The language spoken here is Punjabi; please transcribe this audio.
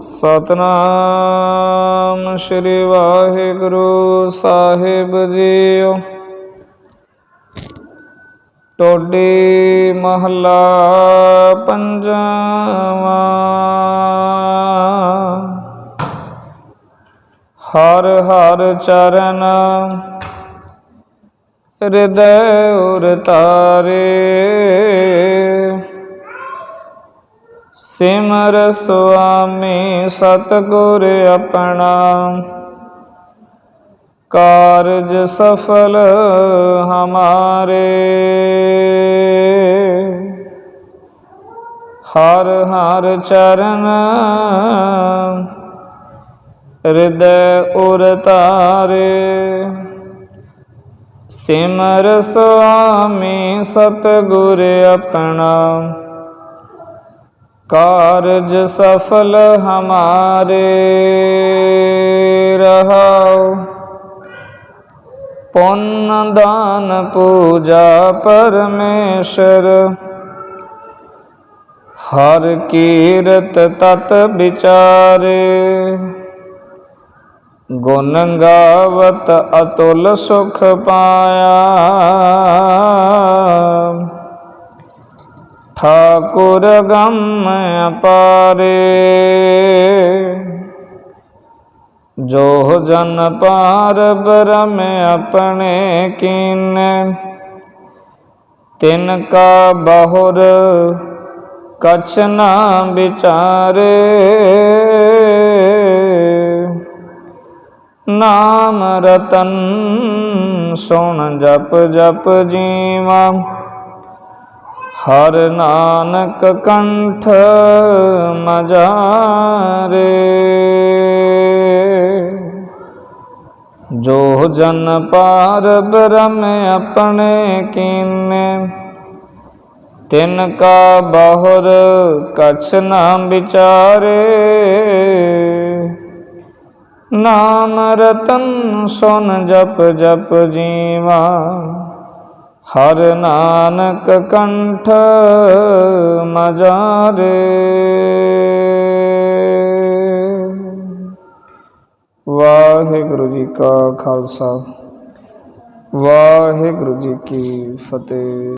ਸਤਨਾਮ ਸ੍ਰੀ ਵਾਹਿਗੁਰੂ ਸਾਹਿਬ ਜੀਓ। ਟੋਡੀ ਮਹੱਲਾ ਪੰਜਵਾਂ। ਹਰ ਹਰ ਚਰਨ ਹਿਰਦੈ ਉਰ ਸਿਮਰ ਸੁਆਮੀ ਸਤਿਗੁਰ ਆਪਣਾ। ਕਾਰਜ ਸਫਲ ਹਮਾਰੇ। ਹਰ ਹਰ ਚਰਨ ਹਿਰਦੈ ਉਰ ਤਾਰੇ। ਸਿਮਰ ਸੁਆਮੀ ਸਤਿਗੁਰ ਆਪਣਾ। ਕਾਰਜ ਸਫਲ ਹਮਾਰੇ ਰਹਾਉ ਪੁੰਨ ਦਾਨ ਪੂਜਾ ਪਰਮੇਸ਼ਰ, ਹਰ ਕੀਰਤ ਤਤ ਵਿਚਾਰੇ। ਗੁਣ ਗਾਵਤ ਅਤੁਲ ਸੁਖ ਪਾਇਆ। ਠਾਕੁਰ ਗਮ ਅਪਾਰੇ ਜੋ ਜਨ ਪਾਰ ਬ੍ਰਹਮ ਆਪਣੇ ਕੀਨ ਤਿਨ ਕਾ ਬਹੁਰ ਕਛ ਨਾ ਵਿਚਾਰੇ ਨਾਮ ਰਤਨ ਸੁਣ ਜਪ ਜਪ ਜੀਵਾ ਹਰ ਨਾਨਕ ਕੰਠ ਮਜਾਰੇ। ਜੋ ਜਨ ਪਾਰ ਬ੍ਰਹਮ ਆਪਣੇ ਕੀਨੇ, ਤਿਨ ਕਾ ਬਹੁਰ ਕਛ ਨਾ ਵਿਚਾਰੇ। ਨਾਮ ਰਤਨ ਸੁਨ ਜਪ ਜਪ ਜੀਵਾ ਹਰ ਨਾਨਕ ਕੰਠ ਮਜਾਰੇ। ਵਾਹਿਗੁਰੂ ਜੀ ਕਾ ਖਾਲਸਾ ਵਾਹਿਗੁਰੂ ਜੀ ਕੀ ਫਤਿਹ।